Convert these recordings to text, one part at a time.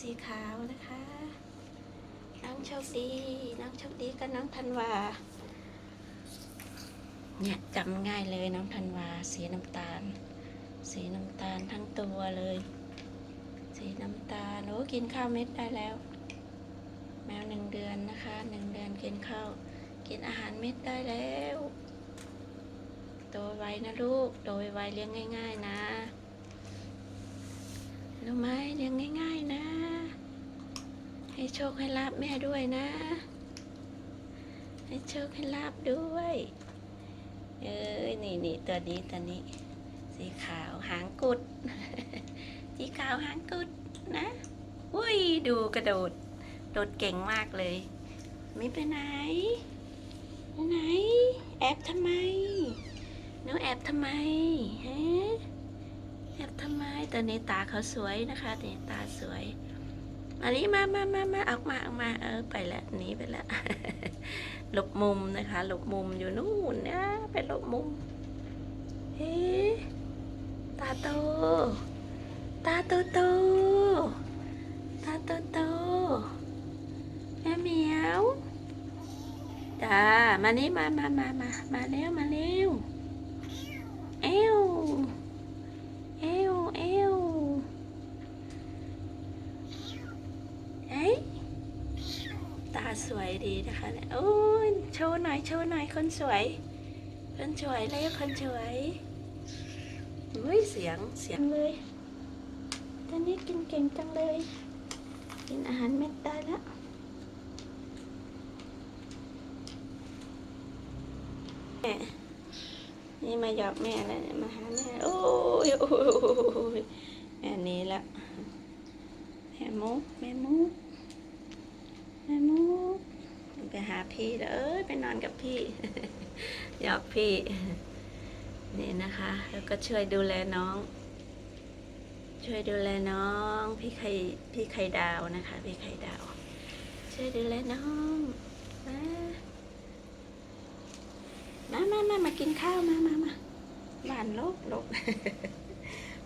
สีขาวนะคะ น้องโชคดี น้องโชคดีกับน้องธันวา เนี่ยจำง่ายเลยน้องธันวา สีน้ำตาล สีน้ำตาลทั้งตัวเลย สีน้ำตาลโอ้กินข้าวเม็ดได้แล้ว แมวหนึ่งเดือนนะคะหนึ่งเดือนกินข้าวกินอาหารเม็ดได้แล้ว โตไวนะลูก โตไวเลี้ยงง่าย ๆ นะ รู้ไหมเลี้ยงง่าย ๆ นะ ให้โชคให้ลาบแม่ด้วยนะ ให้โชคให้ลาบด้วย เอ้ยนี่นี่ตัวนี้ตัวนี้ สีขาวหางกุด สีขาวหางกุดนะอุ้ยดูกระโดด โดดเก่งมากเลย ไม่ไปไหนไปไหน แอบทำไมหนูแอบทำไมฮะ แอบทำไมแต่ในตาเขาสวยนะคะในตาสวยอันนี้มามามามาออกมาออกมา เออ ไปแล้วหนีไปแล้วหลบมุมนะคะ หลบมุมอยู่นู่นนะ ไปหลบมุม เฮ้ตาโต ตาโตโต ตาโตโตแม่เหมียวจ้ามานี่มามามามามาเร็ว มาเร็ว เอว เอว เอวเอ้ยตา สวยดีนะคะโอ้ยโชว์หน่อยโชว์หน่อยคนสวย คนสวยเลยคนสวยอุ้ยเสียงเสียงเลยตอนนี้กินเก่งจังเลย กินอาหารเม็ดได้แล้วแม่นี่มาหยอกแม่แล้วมาหาแม่โอ้ยโอ้ยแม่นี้ละแม่มุกแม่มุก ม่มุกไปหาพี่แล้วเอ้ยไปนอนกับพี่หยอกพี่นี่นะคะ แล้วก็ช่วยดูแลน้อง ช่วยดูแลน้อง พี่ไข่พี่ไข่ดาวนะคะ พี่ไข่ดาว ช่วยดูแลน้องมามามามามากินข้าวมามามาบ้านลบลบ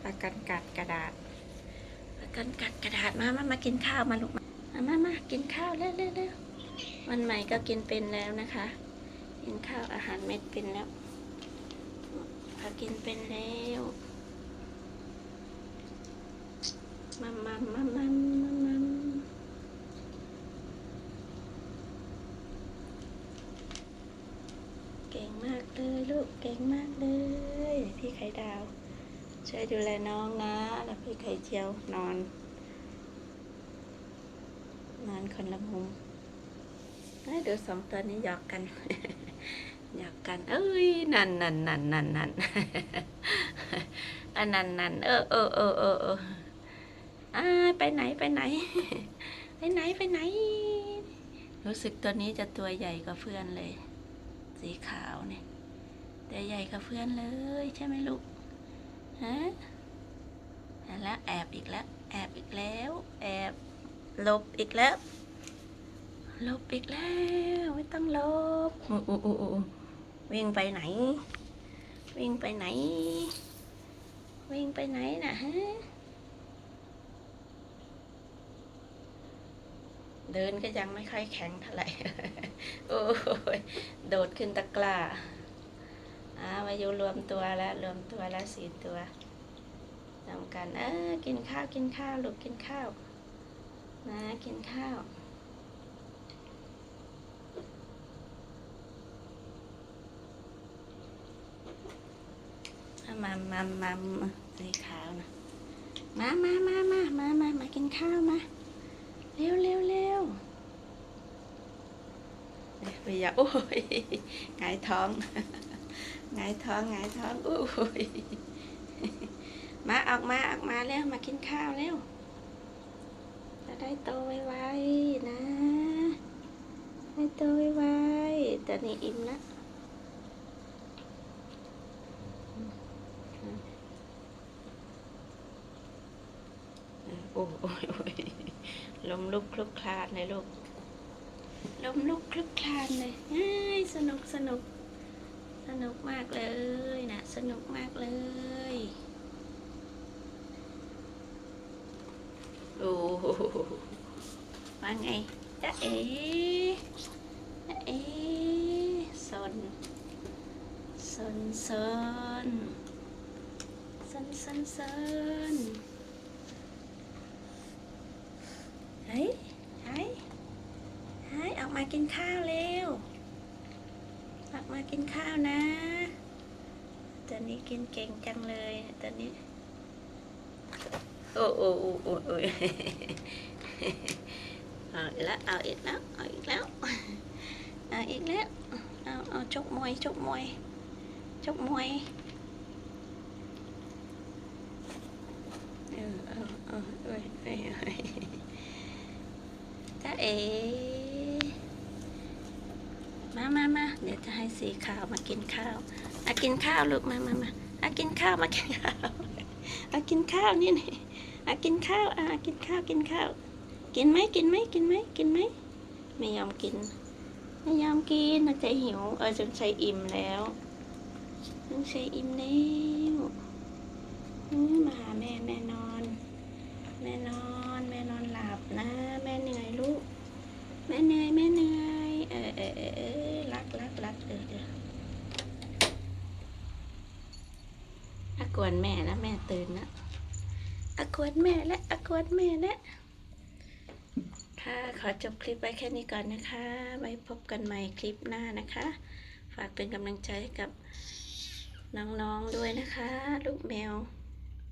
ปากกันกัดกระดาษปากกันกัดกระดาษมามามากินข้าวมาลูก มามามากินข้าวเร็วเร็วเร็ววันใหม่ก็กินเป็นแล้วนะคะ กินข้าวอาหารเม็ดเป็นแล้วพอกินเป็นแล้วมามามามามามาเก่งมากเลยลูกเก่งมากเลย พี่ไข่ดาว ช่วยดูแลน้องนะ แล้วพี่ไข่เจียวนอน นอนคนละมุมเดี๋ยวสองตัวนี้หยอกกัน หยอกกัน เอ้ย นั่นนั่นนั่นนั่นนั่นอันนั่นนั่นเออเออเออเออเอออ่าไปไหนไปไหน ไปไหนไปไหน รู้สึกตัวนี้จะตัวใหญ่กว่าเพื่อนเลย สีขาวเนี่ยแต่ใหญ่กว่าเพื่อนเลย ใช่ไหมลูกฮะแล้วแอบอีกแล้ว แอบอีกแล้ว แอบ ลบอีกแล้ว ลบอีกแล้ว ไม่ต้องลบอู้อู้อู้อู้วิ่งไปไหน วิ่งไปไหน วิ่งไปไหนนะฮะเดินก็ยังไม่ค่อยแข็งเท่าไหร่ โอ้ยโดดขึ้นตะกร้าอ่ามาอยู่รวมตัวแล้ว รวมตัวแล้วสี่ตัวทำกัน เออกินข้าว กินข้าว ลูกกินข้าว นะกินข้าวมามามามาสีขาวนะมามามามามามามากินข้าวมา เร็วเร็วเร็วไปอย่าโอ้ยหงายท้องหงายท้องหงายท้องโอ้ยมาออกมาออกมาเร็วมากินข้าวเร็ว ได้โตไวๆนะ ได้โตไวๆแต่นี่อิ่มแล้วโอ้ยโอ้ยโอ้ยลมลุกคลุกคลานเลยลูกลมลุกคลุกคลานเลยเฮ้ยสนุกสนุกสนุกมากเลยนะ สนุกมากเลย โอ้ ว่าไงจ๊ะเอ๋จ๊ะเอ๋สนสนสนสนสนสนเฮ้ยเฮ้ยเฮ้ยออกมากินข้าวเร็วออกมากินข้าวนะตอนนี้กินเก่งจังเลยตอน นี้โอ้โอ้โอ้โอ้โอ้ยเอาอีกแล้วเอาอีกแล้วเอาอีกแล้วเอาอีกแล้วเอาเอาชกมวยชกมวยชกมวยเออเออเออเอ้ยเอ้ยเอ้ยจ้าเอ๋มามามาเดี๋ยวจะให้สีขาวมากินข้าวมากินข้าวลูกมามามามากินข้าวมากินข้าวมากินข้าวนี่นี่ อะกินข้าวอะกินข้าวกินข้าว กินไหมกินไหมกินไหมกินไหมไม่ยอมกิน ไม่ยอมกินน่าจะหิว เออจนใส่อิ่มแล้วจนใส่อิ่มแล้วมาหาแม่แม่นอน แม่นอน แม่นอนหลับนะ แม่เหนื่อยลูก แม่เหนื่อยแม่เหนื่อยเออเออเออรักรักรักเออเอออากวนแม่แล้วแม่ตื่นแล้ว อากวดแม่และอากวดแม่และค่ะ ขอจบคลิปไว้แค่นี้ก่อนนะคะ ไว้พบกันใหม่คลิปหน้านะคะ ฝากเป็นกำลังใจให้กับน้องๆด้วยนะคะ ลูกแมว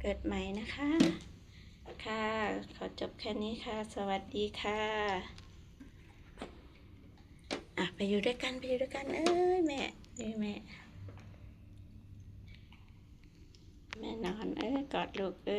เกิดใหม่นะคะ ค่ะ ขอจบแค่นี้ค่ะ สวัสดีค่ะ อะ ไปอยู่ด้วยกัน ไปอยู่ด้วยกัน เอ้ยแม่เอ้ยแม่ แม่นอนเออกอด ลูกเออ